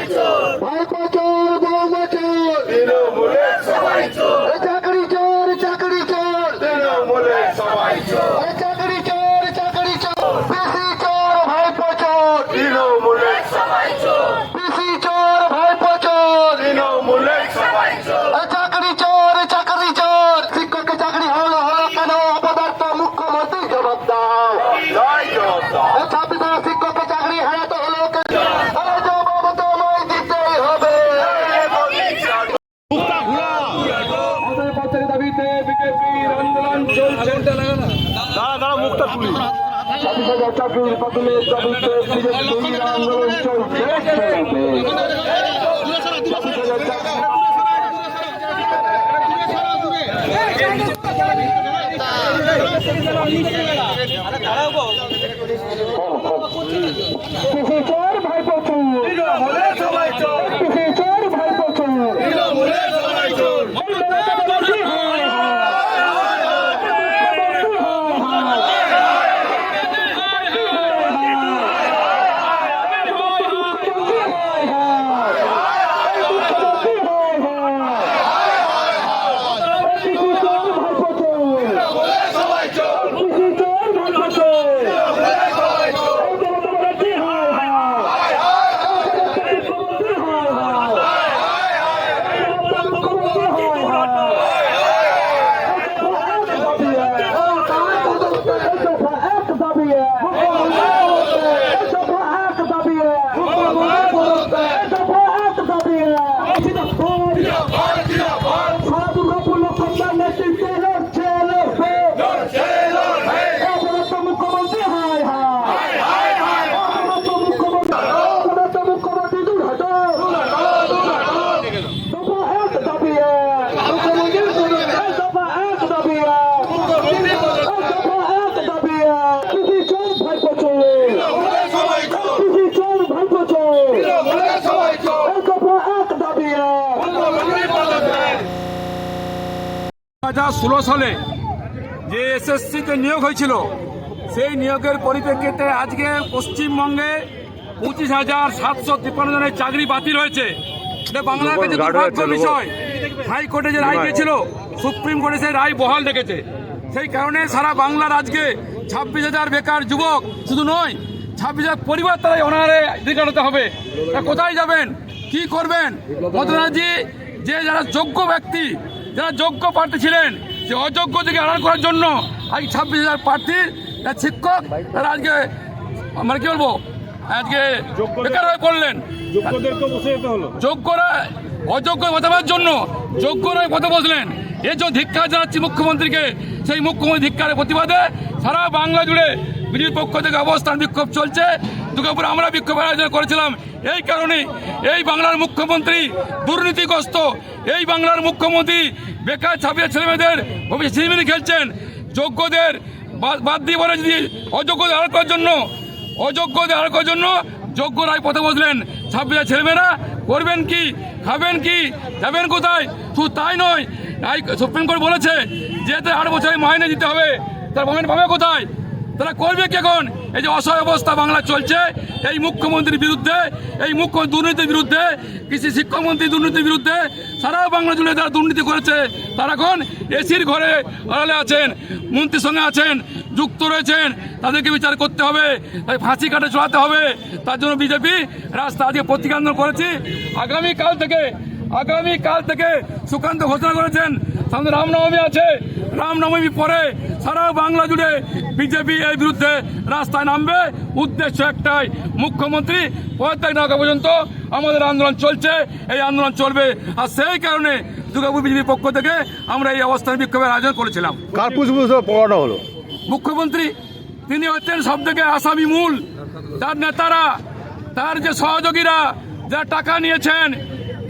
Rachel. তুলি ছাব্বিশ চাকরির দাবিতে আন্দোলন চলছে চাকরি ভাইপো চোর তৃণমূলের সবাই চোর পিসি চোর ভাইপো চোর তৃণমূলের সবাই চোর সবাই চোর সারা দুর্গাপুর লোকসভার নেতৃত্বে লড়ছে লড়বে অপরাধ মুখ্যমন্ত্রী হায় হায় অপরাধ মুখ্যমন্ত্রী অপরাধ মুখ্যমন্ত্রী দূর হটো দফা এক দাবি মুখ্যমন্ত্রী দফা এক দাবি দফা এক দাবি কৃষি চোর ভাইপো চোর সবাই চোর কৃষি চোর ভাইপো চোর তৃণমূলের সবাই চোর দফা এক দাবি হাজার ষোলো সালে যে এসএসসিতে নিয়োগ হয়েছিল সেই নিয়োগের পরিপ্রেক্ষিতে আজকে পশ্চিমবঙ্গে পঁচিশ হাজার সাতশো তিপ্পান্ন জনের চাকরি বাতিল হয়েছে। এটা বাংলার কাছে দুর্ভাগ্য বিষয়। হাইকোর্টে যে রায় দিয়েছিল সুপ্রিম কোর্টে সেই রায় বহাল রেখেছে। সেই কারণে সারা বাংলার আজকে ছাব্বিশ হাজার বেকার যুবক শুধু নয় ছাব্বিশ হাজার পরিবার তারাই অনারে দিকে হবে। তা কোথায় যাবেন? কি করবেন? মমতা যে যারা যোগ্য ব্যক্তি যারা যোগ্য প্রার্থী ছিলেন সে অযোগ্য থেকে আড়াল করার জন্য আজ ছাব্বিশ হাজার প্রার্থী যারা শিক্ষক তারা আজকে মানে কি বলব আজকে বেকার হয়ে পড়লেন। যোগ্যরা অযোগ্য বাঁচাবার জন্য যোগ্যরা কথা বসলেন। এ যে ধিক্ষার জানাচ্ছি মুখ্যমন্ত্রীকে সেই মুখ্যমন্ত্রী ধিক্ষারের প্রতিবাদে সারা বাংলা জুড়ে বিজেপির পক্ষ থেকে অবস্থান বিক্ষোভ চলছে। দুর্গাপুরে আমরা বিক্ষোভ আয়োজন করেছিলাম এই কারণে এই বাংলার মুখ্যমন্ত্রী দুর্নীতিগ্রস্ত, এই বাংলার মুখ্যমন্ত্রী বেকার ছাপিয়ে ছেলেমেয়েদের ভবিষ্যৎ খেলছেন। যোগ্যদের বাদ- দিয়ে বলে যদি অযোগ্যদের আড়াল করার জন্য, অযোগ্যদের আড়াল করার জন্য যোগ্য রায় পথে বসলেন। ছাব্বিশ ছেলেমেয়েরা করবেন কি, খাবেন কি, যাবেন কোথায়? শুধু তাই নয় সুপ্রিম কোর্ট বলেছে, যে আট বছরের মাইনে দিতে হবে, তার মাইনে পাবে কোথায়? তারা করবে কি এখন? এই যে অসহায় অবস্থা বাংলা চলছে, এই মুখ্যমন্ত্রীর বিরুদ্ধে, এই মুখ্য দুর্নীতির বিরুদ্ধে, কৃষি শিক্ষামন্ত্রী দুর্নীতির বিরুদ্ধে, সারা বাংলা জুড়ে যারা দুর্নীতি করেছে, তারা এখন এসির ঘরে আড়ালে আছেন, মন্ত্রীর সঙ্গে আছেন, যুক্ত রয়েছেন, তাদেরকে বিচার করতে হবে, তাই ফাঁসি কাটে চড়াতে হবে, তার জন্য বিজেপি রাস্তা আজকে প্রতীক আন্দোলন করেছি। আগামীকাল থেকে আগামীকাল থেকে সুকান্ত ঘোষণা করেছেন, সামনে রামনবমী আছে রামনবমী পরে সারা বাংলা জুড়ে বিজেপি এই বিরুদ্ধে রাস্তায় নামবে। উদ্দেশ্য একটাই মুখ্যমন্ত্রী পদত্যাগ না পর্যন্ত আমাদের আন্দোলন চলছে এই আন্দোলন চলবে। আর সেই কারণে দুর্গাপুর বিজেপির পক্ষ থেকে আমরা এই অবস্থান বিক্ষোভের আয়োজন করেছিলাম। কার পড়ানো হলো। মুখ্যমন্ত্রী তিনি হচ্ছেন সব থেকে আসামি মূল। তার নেতারা তার যে সহযোগীরা যারা টাকা নিয়েছেন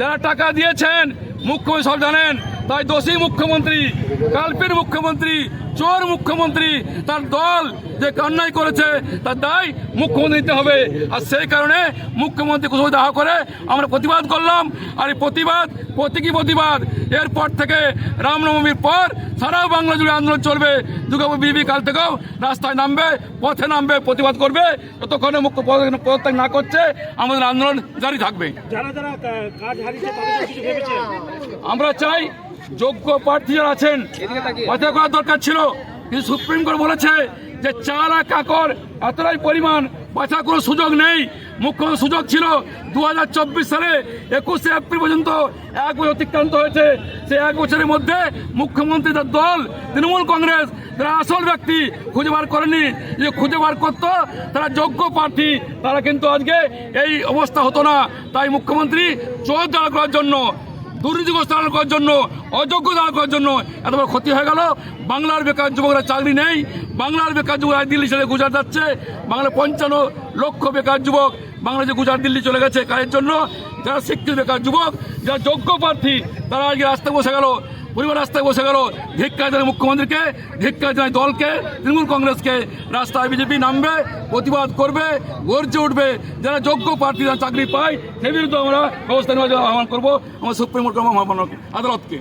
যারা টাকা দিয়েছেন মুখ্যমন্ত্রী সব জানেন। তাই দোষী মুখ্যমন্ত্রী কালপের মুখ্যমন্ত্রী চোর মুখ্যমন্ত্রী তার দল যে অন্যায় করেছে তার দায় মুখ্যমন্ত্রী নিতে হবে। আর সেই কারণে মুখ্যমন্ত্রী কুশল দাহ করে আমরা প্রতিবাদ করলাম। আর এই প্রতিবাদ প্রতীকী প্রতিবাদ এরপর থেকে রামনবমীর পর সারা বাংলা জুড়ে আন্দোলন চলবে। দুর্গাপুর বিবি কাল থেকেও রাস্তায় নামবে পথে নামবে প্রতিবাদ করবে। ততক্ষণে মুখ্য পদ- পদত্যাগ না করছে আমাদের আন্দোলন জারি থাকবে। যারা কাজ হারিয়েছে আমরা চাই যোগ্য প্রার্থী যারা আছেন পথে করার দরকার ছিল। কিন্তু সুপ্রিম কোর্ট বলেছে যে চাল আর কাকর এতটাই পরিমাণ বাঁচার কোনো সুযোগ নেই। মুখ্য সুযোগ ছিল দু হাজার চব্বিশ সালে একুশে এপ্রিল পর্যন্ত এক বছর অতিক্রান্ত হয়েছে। সেই এক বছরের মধ্যে মুখ্যমন্ত্রী তার দল তৃণমূল কংগ্রেস তারা আসল ব্যক্তি খুঁজে বার করেনি। যে খুঁজে বার করতো তারা যোগ্য প্রার্থী তারা কিন্তু আজকে এই অবস্থা হতো না। তাই মুখ্যমন্ত্রী চোর দাঁড় করার জন্য দুর্নীতিগ্রস্ত করার জন্য অযোগ্য দাঁড় করার জন্য এত বড় ক্ষতি হয়ে গেল। বাংলার বেকার যুবকরা চাকরি নেই। বাংলার বেকার যুবকরা দিল্লি ছেড়ে গুজরাট যাচ্ছে। বাংলার পঞ্চান্ন লক্ষ বেকার যুবক বাংলাদেশে গুজরাট, দিল্লি চলে গেছে। কাজের জন্য যারা শিক্ষিত বেকার যুবক, যারা যোগ্য প্রার্থী, তারা আজকে রাস্তায় বসে গেল। পরিবার রাস্তায় বসে গেল। ধিক্কার জানায় মুখ্যমন্ত্রীকে, ধিক্কার জানায় দলকে, তৃণমূল কংগ্রেসকে। রাস্তায় বিজেপি নামবে, প্রতিবাদ করবে, গর্জে উঠবে। যারা যোগ্য প্রার্থী চাকরি পায় সে বিরুদ্ধে আমরা ব্যবস্থা নেওয়ার আহ্বান করব। আমার সুপ্রিম কোর্ট আদালতকে।